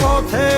পথে